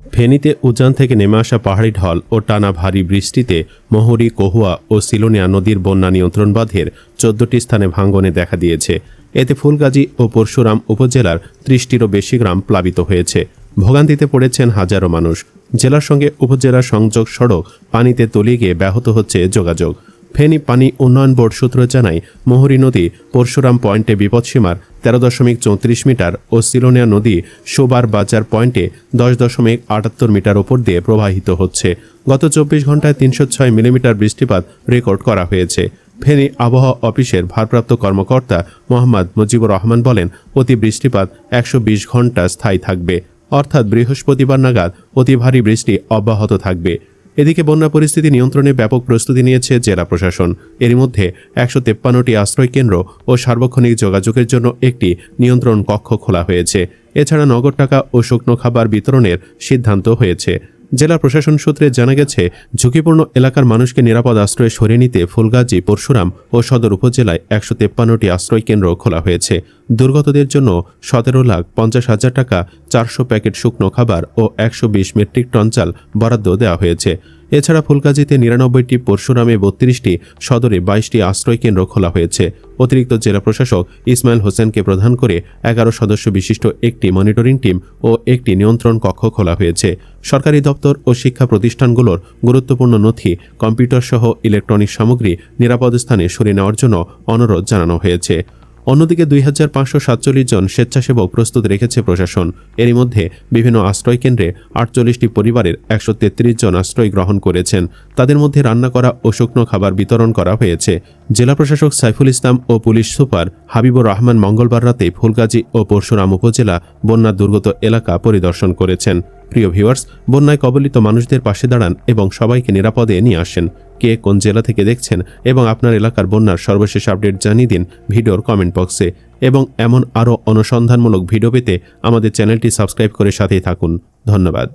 ফেনীতে উজান থেকে নেমে আসা পাহাড়ি ঢল ও টানা ভারী বৃষ্টিতে মহুরী, কহুয়া ও সিলোনিয়া নদীর বন্যা নিয়ন্ত্রণ বাঁধের চোদ্দটি স্থানে ভাঙ্গনে দেখা দিয়েছে। এতে ফুলগাজী ও পরশুরাম উপজেলার ত্রিশটিরও বেশি গ্রাম প্লাবিত হয়েছে। ভোগান্তিতে পড়েছেন হাজারো মানুষ। জেলার সঙ্গে উপজেলার সংযোগ সড়ক পানিতে তলিয়ে গিয়ে ব্যাহত হচ্ছে যোগাযোগ। ফেনী পানি উন্নয়ন বোর্ড সূত্র জানায়, মোহরী নদী পরশুরাম পয়েন্টে বিপদসীমার তেরো দশমিক চৌত্রিশ মিটার ও সিলোনিয়া নদী সোবার বাজার পয়েন্টে দশ দশমিক আটাত্তর মিটার ওপর দিয়ে প্রবাহিত হচ্ছে। গত চব্বিশ ঘন্টায় তিনশো ছয় মিলিমিটার বৃষ্টিপাত রেকর্ড করা হয়েছে। ফেনী আবহাওয়া অফিসের ভারপ্রাপ্ত কর্মকর্তা মোহাম্মদ মুজিবুর রহমান বলেন, অতি বৃষ্টিপাত একশো বিশ ঘণ্টা স্থায়ী থাকবে। অর্থাৎ বৃহস্পতিবার নাগাদ অতি ভারী বৃষ্টি অব্যাহত থাকবে। এদিকে বন্যা পরিস্থিতি নিয়ন্ত্রণে ব্যাপক প্রস্তুতি নিয়েছে জেলা প্রশাসন। এর মধ্যে একশো তেপ্পান্নটি আশ্রয় কেন্দ্র ও সার্বক্ষণিক যোগাযোগের জন্য একটি নিয়ন্ত্রণ কক্ষ খোলা হয়েছে। এছাড়া নগদ টাকা ও শুকনো খাবার বিতরণের সিদ্ধান্ত হয়েছে। জেলা প্রশাসন সূত্রে জানা গেছে, ঝুঁকিপূর্ণ এলাকার মানুষকে নিরাপদ আশ্রয়ে সরিয়ে নিতে ফুলগাজী, পরশুরাম ও সদর উপজেলায় একশো তেপ্পান্নটি আশ্রয় কেন্দ্র খোলা হয়েছে। দুর্গতদের জন্য সতেরো লাখ পঞ্চাশ হাজার টাকা, চারশো প্যাকেট শুকনো খাবার ও একশো বিশ মেট্রিক টন চাল বরাদ্দ দেওয়া হয়েছে। এছাড়া ফুলকাজিতে নিরানব্বইটি পরশুরামে বত্রিশটি, সদরে বাইশটি আশ্রয় কেন্দ্র খোলা হয়েছে। অতিরিক্ত জেলা প্রশাসক ইসমাইল হোসেনকে প্রধান করে এগারো সদস্য বিশিষ্ট একটি মনিটরিং টিম ও একটি নিয়ন্ত্রণ কক্ষ খোলা হয়েছে। সরকারি দপ্তর ও শিক্ষা প্রতিষ্ঠানগুলোর গুরুত্বপূর্ণ নথি কম্পিউটার সহ ইলেকট্রনিক সামগ্রী নিরাপদ স্থানে সরিয়ে নেওয়ার জন্য অনুরোধ জানানো হয়েছে। অন্যদিকে দুই হাজার পাঁচশো সাতচল্লিশ জন স্বেচ্ছাসেবক প্রস্তুত রেখেছে প্রশাসন। এরই মধ্যে বিভিন্ন আশ্রয় কেন্দ্রে আটচল্লিশটি পরিবারের একশো তেত্রিশ জন আশ্রয় গ্রহণ করেছেন। তাদের মধ্যে রান্না করা ও শুকনো খাবার বিতরণ করা হয়েছে। জেলা প্রশাসক সাইফুল ইসলাম ও পুলিশ সুপার হাবিবুর রহমান মঙ্গলবার রাতে ফুলগাজী ও পরশুরাম উপজেলা বন্যা দুর্গত এলাকা পরিদর্শন করেছেন। প্রিয় ভিউয়ার্স, বন্যায় কবলিত মানুষদের পাশে দাঁড়ান এবং সবাইকে নিরাপদে নিয়ে আসেন। কে কোন জেলা থেকে দেখছেন এবং আপনার এলাকার বন্যার সর্বশেষ আপডেট জানিয়ে দিন ভিডিওর কমেন্ট বক্সে। এবং এমন আরও অনুসন্ধানমূলক ভিডিও পেতে আমাদের চ্যানেলটি সাবস্ক্রাইব করে সাথেই থাকুন। ধন্যবাদ।